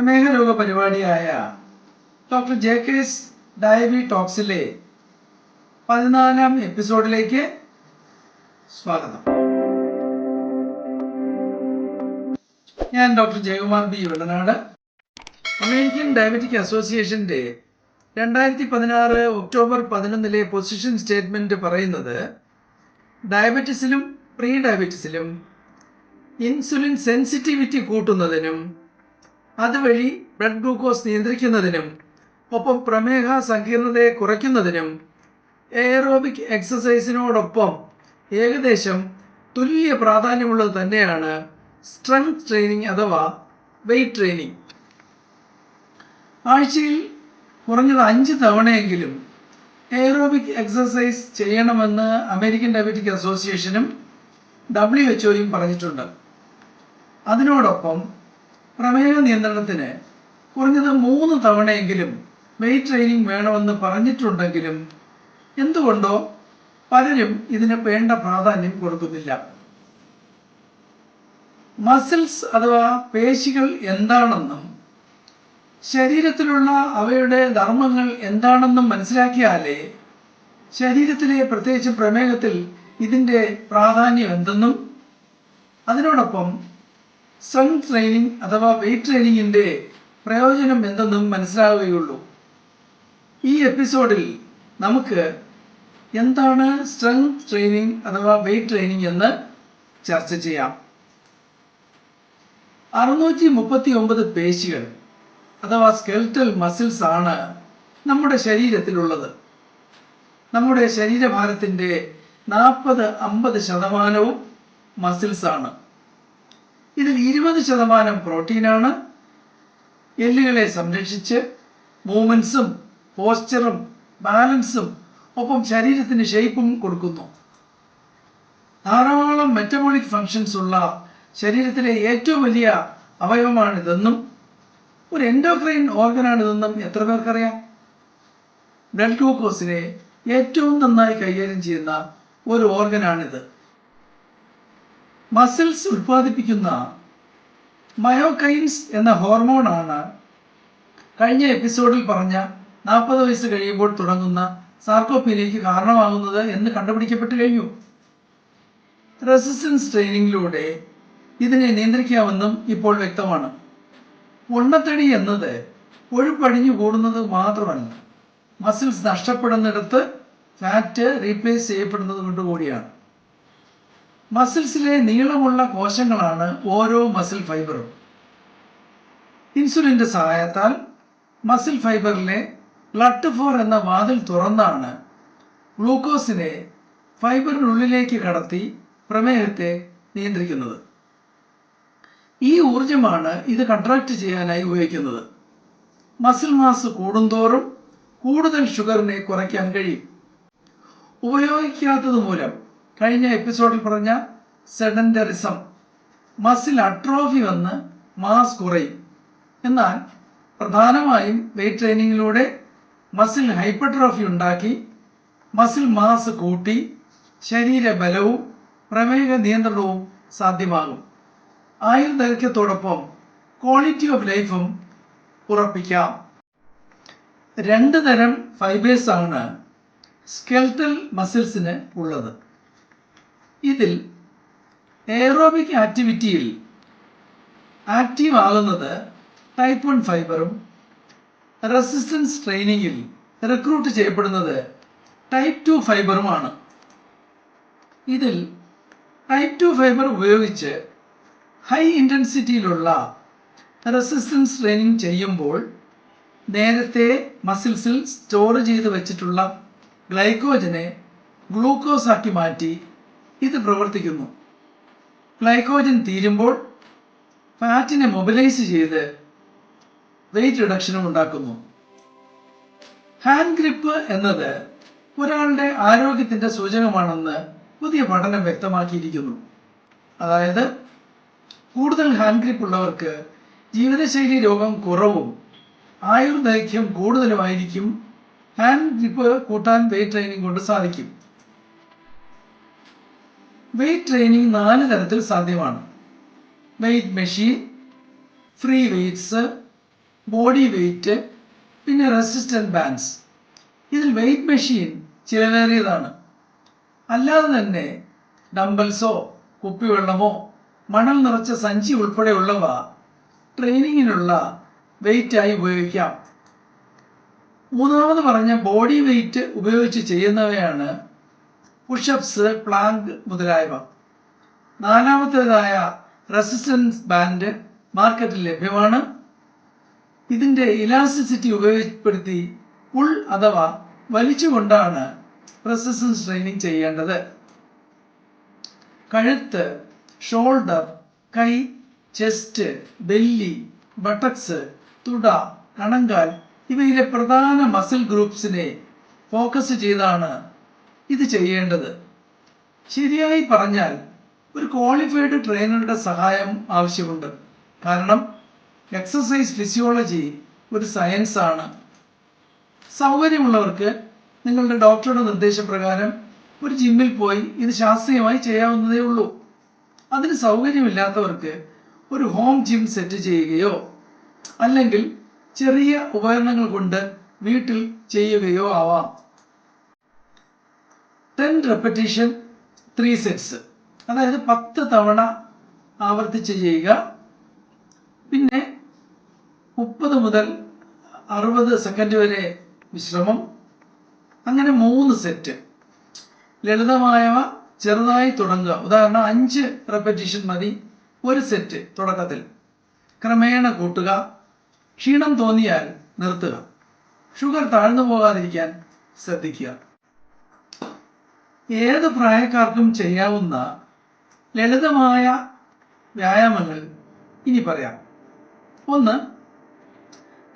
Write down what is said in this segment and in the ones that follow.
പ്രമേഹ രോഗ പരിപാടിയായ ഡോക്ടർ ജെ കെസ് ഡയബി ടോക്സിലെ പതിനാലാം എപ്പിസോഡിലേക്ക് സ്വാഗതം. ഞാൻ doctor Jayakumar B Vellanad. American diabetic അസോസിയേഷന്റെ രണ്ടായിരത്തി പതിനാറ് ഒക്ടോബർ പതിനൊന്നിലെ പൊസിഷൻ സ്റ്റേറ്റ്മെന്റ് പറയുന്നത് ഡയബറ്റിസിലും പ്രീ ഡയബറ്റിസിലും ഇൻസുലിൻ സെൻസിറ്റിവിറ്റി കൂട്ടുന്നതിനും അതുവഴി ബ്ലഡ് ഗ്ലൂക്കോസ് നിയന്ത്രിക്കുന്നതിനും ഒപ്പം പ്രമേഹ സങ്കീർണതയെ കുറയ്ക്കുന്നതിനും എയറോബിക് എക്സസൈസിനോടൊപ്പം ഏകദേശം തുല്യ പ്രാധാന്യമുള്ളത് തന്നെയാണ് സ്ട്രെങ്ത് ട്രെയിനിങ് അഥവാ വെയ്റ്റ് ട്രെയിനിങ്. ആഴ്ചയിൽ കുറഞ്ഞത് അഞ്ച് തവണയെങ്കിലും എയറോബിക് എക്സസൈസ് ചെയ്യണമെന്ന് അമേരിക്കൻ ഡയബറ്റിക് അസോസിയേഷനും ഡബ്ല്യു എച്ച്ഒയും പറഞ്ഞിട്ടുണ്ട്. അതിനോടൊപ്പം പ്രമേഹ നിയന്ത്രണത്തിന് കുറഞ്ഞത് മൂന്ന് തവണയെങ്കിലും വെയ്റ്റ് ട്രെയിനിങ് വേണമെന്ന് പറഞ്ഞിട്ടുണ്ടെങ്കിലും എന്തുകൊണ്ടോ പലരും ഇതിന് വേണ്ട പ്രാധാന്യം കൊടുക്കുന്നില്ല. മസിൽസ് അഥവാ പേശികൾ എന്താണെന്നും ശരീരത്തിലുള്ള അവയുടെ ധർമ്മങ്ങൾ എന്താണെന്നും മനസ്സിലാക്കിയാലേ ശരീരത്തിലെ പ്രത്യേകിച്ച് പ്രമേഹത്തിൽ ഇതിന്റെ പ്രാധാന്യം എന്തെന്നും അതിനോടൊപ്പം സൺ ട്രെയിനിങ് അഥവാ വെയിറ്റ് ട്രെയിനിങ്ങിന്റെ പ്രയോജനം എന്തെന്നും മനസ്സിലാവുകയുള്ളൂ. ഈ എപ്പിസോഡിൽ നമുക്ക് എന്താണ് സ്ട്രെങ്ത് ട്രെയിനിങ് അഥവാ വെയിറ്റ് ട്രെയിനിങ് എന്ന് ചർച്ച ചെയ്യാം. അറുന്നൂറ്റി മുപ്പത്തി ഒമ്പത് പേശികൾ അഥവാ സ്കെൽറ്റൽ മസിൽസ് ആണ് നമ്മുടെ ശരീരത്തിലുള്ളത്. നമ്മുടെ ശരീരഭാരത്തിന്റെ നാൽപ്പത് അമ്പത് ശതമാനവും മസിൽസ് ആണ്. ഇതിൽ ഇരുപത് ശതമാനം പ്രോട്ടീനാണ്. എല്ലുകളെ സംരക്ഷിച്ച് മൂവ്മെൻസും പോസ്ചറും ബാലൻസും ഒപ്പം ശരീരത്തിന് ഷേപ്പും കൊടുക്കുന്നു. ധാരാളം മെറ്റബോളിക് ഫങ്ഷൻസ് ഉള്ള ശരീരത്തിലെ ഏറ്റവും വലിയ അവയവമാണിതെന്നും ഒരു എൻഡോക്രൈൻ ഓർഗനാണിതെന്നും എത്ര പേർക്കറിയാം? ബ്ലഡ് ഗ്ലൂക്കോസിനെ ഏറ്റവും നന്നായി കൈകാര്യം ചെയ്യുന്ന ഒരു ഓർഗനാണിത്. മസിൽസ് ഉൽപ്പാദിപ്പിക്കുന്ന മയോകൈൻസ് എന്ന ഹോർമോണാണ് കഴിഞ്ഞ എപ്പിസോഡിൽ പറഞ്ഞ നാൽപ്പത് വയസ്സ് കഴിയുമ്പോൾ തുടങ്ങുന്ന സാർക്കോപ്പീനിയയ്ക്ക് കാരണമാകുന്നത് എന്ന് കണ്ടുപിടിക്കപ്പെട്ട് കഴിഞ്ഞു. റെസിസ്റ്റൻസ് ട്രെയിനിങ്ങിലൂടെ ഇതിനെ നിയന്ത്രിക്കാമെന്നും ഇപ്പോൾ വ്യക്തമാണ്. ഉണ്ണത്തടി എന്നത് ഒഴുപ്പടിഞ്ഞു കൂടുന്നത് മാത്രമല്ല മസിൽസ് നഷ്ടപ്പെടുന്നിടത്ത് ഫാറ്റ് റീപ്ലേസ് ചെയ്യപ്പെടുന്നത് കൊണ്ട് കൂടിയാണ്. മസിൽസിലെ നീളമുള്ള കോശങ്ങളാണ് ഓരോ മസിൽ ഫൈബറും. ഇൻസുലിന്റെ സഹായത്താൽ മസിൽ ഫൈബറിലെ ബ്ലഡ് ഫോർ എന്ന വാതിൽ തുറന്നാണ് ഗ്ലൂക്കോസിനെ ഫൈബറിനുള്ളിലേക്ക് കടത്തി പ്രമേഹത്തെ നിയന്ത്രിക്കുന്നത്. ഈ ഊർജമാണ് ഇത് കൺട്രാക്ട് ചെയ്യാനായി ഉപയോഗിക്കുന്നത്. മസിൽ മാസ് കൂടുന്തോറും കൂടുതൽ ഷുഗറിനെ കുറയ്ക്കാൻ കഴിയും. ഉപയോഗിക്കാത്തത് മൂലം കഴിഞ്ഞ എപ്പിസോഡിൽ പറഞ്ഞ സെഡന്ററിസം മസിൽ അട്രോഫി വന്ന് മാസ് കുറയും. എന്നാൽ പ്രധാനമായും വെയിറ്റ് ട്രെയിനിങ്ങിലൂടെ മസിൽ ഹൈപ്പർട്രോഫി ഉണ്ടാക്കി മസിൽ മാസ് കൂട്ടി ശരീരബലവും പ്രമേഹ നിയന്ത്രണവും സാധ്യമാകും. ആയുർദൈർഘ്യത്തോടൊപ്പം ക്വാളിറ്റി ഓഫ് ലൈഫും ഉറപ്പിക്കാം. രണ്ട് തരം ഫൈബേഴ്സാണ് ആണ് സ്കെൽറ്റൽ മസിൽസിന് ഉള്ളത്. ഇതിൽ എയറോബിക് ആക്ടിവിറ്റിയിൽ ആക്റ്റീവ് ആകുന്നത് ടൈപ്പ് വൺ ഫൈബറും റെസിസ്റ്റൻസ് ട്രെയിനിങ്ങിൽ റിക്രൂട്ട് ചെയ്യപ്പെടുന്നത് ടൈപ്പ് ടു ഫൈബറുമാണ് ഇതിൽ ടൈപ്പ് ടു ഫൈബർ ഉപയോഗിച്ച് ഹൈ ഇന്റൻസിറ്റിയിലുള്ള റെസിസ്റ്റൻസ് ട്രെയിനിങ് ചെയ്യുമ്പോൾ നേരത്തെ മസിൽസിൽ സ്റ്റോർ ചെയ്ത് വെച്ചിട്ടുള്ള ഗ്ലൈക്കോജനെ ഗ്ലൂക്കോസാക്കി മാറ്റി ഇത് പ്രവർത്തിക്കുന്നു. ഗ്ലൈക്കോജൻ തീരുമ്പോൾ ഫാറ്റിനെ മൊബിലൈസ് ചെയ്ത് വെയിറ്റ് റിഡക്ഷനും ഉണ്ടാക്കുന്നു. ഹാൻഡ് ഗ്രിപ്പ് എന്നത് ഒരാളുടെ ആരോഗ്യത്തിന്റെ സൂചകമാണെന്ന് പുതിയ പഠനം വ്യക്തമാക്കിയിരിക്കുന്നു. അതായത് കൂടുതൽ ഹാൻഡ് ഗ്രിപ്പ് ഉള്ളവർക്ക് ജീവിതശൈലി രോഗം കുറവും ആയുർദൈർഘ്യം കൂടുതലുമായിരിക്കും ഹാൻഡ് ഗ്രിപ്പ് കൂട്ടാൻ വെയിറ്റ് ട്രെയിനിങ് കൊണ്ട് സാധിക്കും. വെയിറ്റ് ട്രെയിനിങ് നാല് തരത്തിൽ സാധ്യമാണ്. Weight machine free weights body weight പിന്നെ റെസിസ്റ്റന്റ് ബാൻഡ്സ് ഇതിൽ വെയിറ്റ് മെഷീൻ ചിലവേറിയതാണ്. അല്ലാതെ തന്നെ ഡംബൽസോ കുപ്പിവെള്ളമോ മണൽ നിറച്ച സഞ്ചി ഉൾപ്പെടെയുള്ളവ ട്രെയിനിങ്ങിനുള്ള വെയിറ്റായി ഉപയോഗിക്കാം. മൂന്നാമത് പറഞ്ഞ ബോഡി വെയിറ്റ് ഉപയോഗിച്ച് ചെയ്യുന്നവയാണ് പുഷപ്സ് പ്ലാങ്ക് മുതലായവ. നാലാമത്തേതായ റെസിസ്റ്റൻസ് ബാൻഡ് മാർക്കറ്റിൽ ലഭ്യമാണ്. ഇതിന്റെ ഇലാസ്റ്റിസിറ്റി ഉപയോഗപ്പെടുത്തി പുൾ അഥവാ വലിച്ചുകൊണ്ടാണ് റെസിസ്റ്റൻസ് ട്രെയിനിങ് ചെയ്യേണ്ടത്. കഴുത്ത് ഷോൾഡർ കൈ ചെസ്റ്റ് ബെല്ലി ബട്ടക്സ് തുട കണങ്കാൽ ഇവയിലെ പ്രധാന മസിൽ ഗ്രൂപ്പ്സിനെ ഫോക്കസ് ചെയ്താണ് ഇത് ചെയ്യേണ്ടത്. ശരിയായി പറഞ്ഞാൽ ഒരു ക്വാളിഫൈഡ് ട്രെയിനറുടെ സഹായം ആവശ്യമുണ്ട്. കാരണം എക്സസൈസ് ഫിസിയോളജി ഒരു സയൻസ് ആണ്. സൗകര്യമുള്ളവർക്ക് നിങ്ങളുടെ ഡോക്ടറുടെ നിർദ്ദേശപ്രകാരം ഒരു ജിമ്മിൽ പോയി ഇത് ശാസ്ത്രീയമായി ചെയ്യാവുന്നതേ ഉള്ളൂ. അതിന് സൗകര്യമില്ലാത്തവർക്ക് ഒരു ഹോം ജിം സെറ്റ് ചെയ്യുകയോ അല്ലെങ്കിൽ ചെറിയ ഉപകരണങ്ങൾ കൊണ്ട് വീട്ടിൽ ചെയ്യുകയോ ആവാം. ടെൻ റെപ്പറ്റീഷൻ ത്രീ സെറ്റ്സ് അതായത് പത്ത് തവണ ആവർത്തിച്ച് ചെയ്യുക. പിന്നെ മുപ്പത് മുതൽ അറുപത് സെക്കൻഡ് വരെ വിശ്രമം. അങ്ങനെ മൂന്ന് സെറ്റ് ലളിതമായവ ചെറുതായി തുടങ്ങുക. ഉദാഹരണം അഞ്ച് റെപ്പറ്റീഷൻ മതി ഒരു സെറ്റ് തുടക്കത്തിൽ. ക്രമേണ കൂട്ടുക. ക്ഷീണം തോന്നിയാൽ നിർത്തുക. ഷുഗർ താഴ്ന്നു പോകാതിരിക്കാൻ ശ്രദ്ധിക്കുക. ഏത് പ്രായക്കാർക്കും ചെയ്യാവുന്ന ലളിതമായ വ്യായാമങ്ങൾ ഇനി പറയാം. ഒന്ന്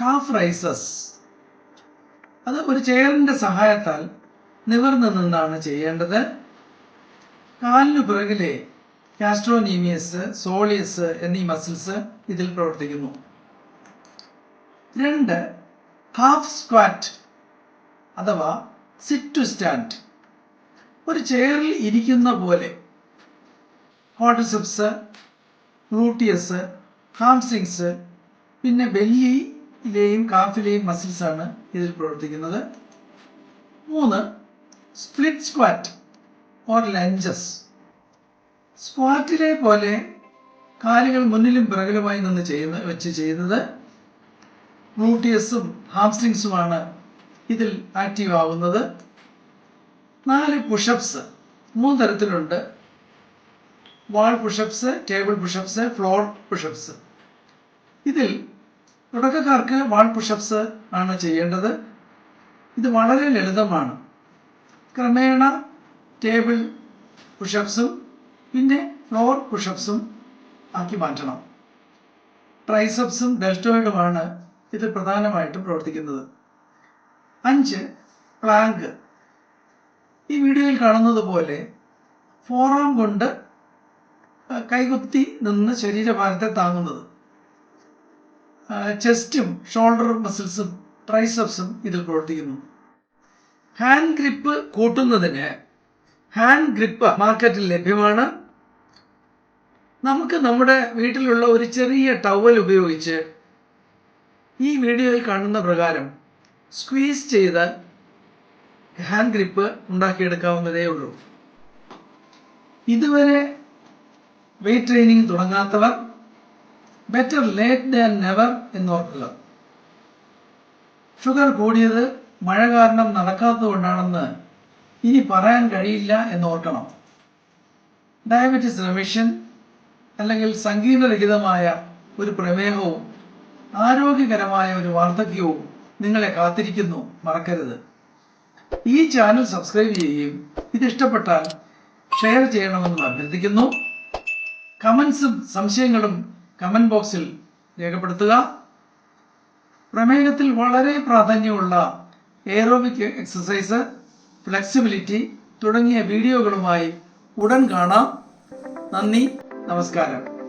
കാഫ് റൈസസ് അത് ഒരു ചെയറിന്റെ സഹായത്താൽ നിവർന്നു നിന്നാണ് ചെയ്യേണ്ടത്. കാലിന് പിറകിലെ കാസ്ട്രോനീമിയസ് സോളിയസ് എന്നീ മസിൽസ് ഇതിൽ പ്രവർത്തിക്കുന്നു. രണ്ട് ഹാഫ് സ്ക്വാറ്റ് അഥവാ സിറ്റ് ടു സ്റ്റാൻഡ് ഒരു ചെയറിൽ ഇരിക്കുന്ന പോലെ. ക്വാഡ്രിസെപ്സ് ഗ്ലൂട്ടിയസ് ഹാംസ്ട്രിങ്സ് പിന്നെ ബെല്ലിയിലെയും കാഫിലെയും മസിൽസ് ആണ് ഇതിൽ പ്രവർത്തിക്കുന്നത്. മൂന്ന് സ്പ്ലിറ്റ് സ്ക്വാറ്റ് ഓർ ലഞ്ചസ് സ്ക്വാറ്റിലെ പോലെ കാലുകൾ മുന്നിലും പിറകിലുമായി നിന്ന് ചെയ്യുന്ന വെച്ച് ചെയ്യുന്നത്. ഗ്ലൂട്ടിയസും ഹാംസ്ട്രിങ്സുമാണ് ഇതിൽ ആക്റ്റീവ് ആവുന്നത്. നാല് പുഷപ്സ് മൂന്ന് തരത്തിലുണ്ട്. Wall pushups table pushups floor pushups ഇതിൽ തുടക്കക്കാർക്ക് വാൾ പുഷപ്സ് ആണ് ചെയ്യേണ്ടത്. ഇത് വളരെ ലളിതമാണ്. ക്രമേണ ടേബിൾ പുഷപ്സും പിന്നെ ഫ്ലോർ പുഷപ്സും ആക്കി മാറ്റണം. ട്രൈസപ്സും ഡെൽറ്റോയിഡുമാണ് ഇത് പ്രധാനമായിട്ടും പ്രവർത്തിക്കുന്നത്. അഞ്ച് പ്ലാങ്ക് ഈ വീഡിയോയിൽ കാണുന്നത് പോലെ ഫോറാം കൊണ്ട് കൈകുത്തി നിന്ന് ശരീരഭാരത്തെ താങ്ങുന്നത്. ചെസ്റ്റും ഷോൾഡർ മസിൽസും ട്രൈസപ്സും ഇതിൽ പ്രവർത്തിക്കുന്നു. ഹാൻഡ് ഗ്രിപ്പ് കൂട്ടുന്നതിന് ഹാൻഡ് ഗ്രിപ്പ് മാർക്കറ്റിൽ ലഭ്യമാണ്. നമുക്ക് നമ്മുടെ വീട്ടിലുള്ള ഒരു ചെറിയ ടവൽ ഉപയോഗിച്ച് ഈ വീഡിയോയിൽ കാണുന്ന പ്രകാരം സ്ക്വീസ് ചെയ്ത് ഹാൻഡ് ഗ്രിപ്പ് ഉണ്ടാക്കിയെടുക്കാവുന്നതേ ഉള്ളൂ ഇതുവരെ വെയിറ്റ് ട്രെയിനിങ് തുടങ്ങാത്തവർ ബെറ്റർ ലേറ്റ് ദാൻ നെവർ എന്നോർക്കുക. ഷുഗർ കൂടിയത് മഴ കാരണം നടക്കാത്തതുകൊണ്ടാണെന്ന് ഇനി പറയാൻ കഴിയില്ല എന്നോർക്കണം. ഡയബറ്റിസ് റെമിഷൻ അല്ലെങ്കിൽ സങ്കീർണരഹിതമായ ഒരു പ്രമേഹവും ആരോഗ്യകരമായ ഒരു വാർദ്ധക്യവും നിങ്ങളെ കാത്തിരിക്കുന്നു മറക്കരുത്. ഈ ചാനൽ സബ്സ്ക്രൈബ് ചെയ്യുകയും ഇത് ഇഷ്ടപ്പെട്ടാൽ ഷെയർ ചെയ്യണമെന്ന് അഭ്യർത്ഥിക്കുന്നു. കമൻസും സംശയങ്ങളും കമന്റ് ബോക്സിൽ രേഖപ്പെടുത്തുക. പ്രമേഹത്തിൽ വളരെ പ്രാധാന്യമുള്ള എയറോബിക് എക്സസൈസ് ഫ്ലെക്സിബിലിറ്റി തുടങ്ങിയ വീഡിയോകളുമായി ഉടൻ കാണാം. നന്ദി നമസ്കാരം.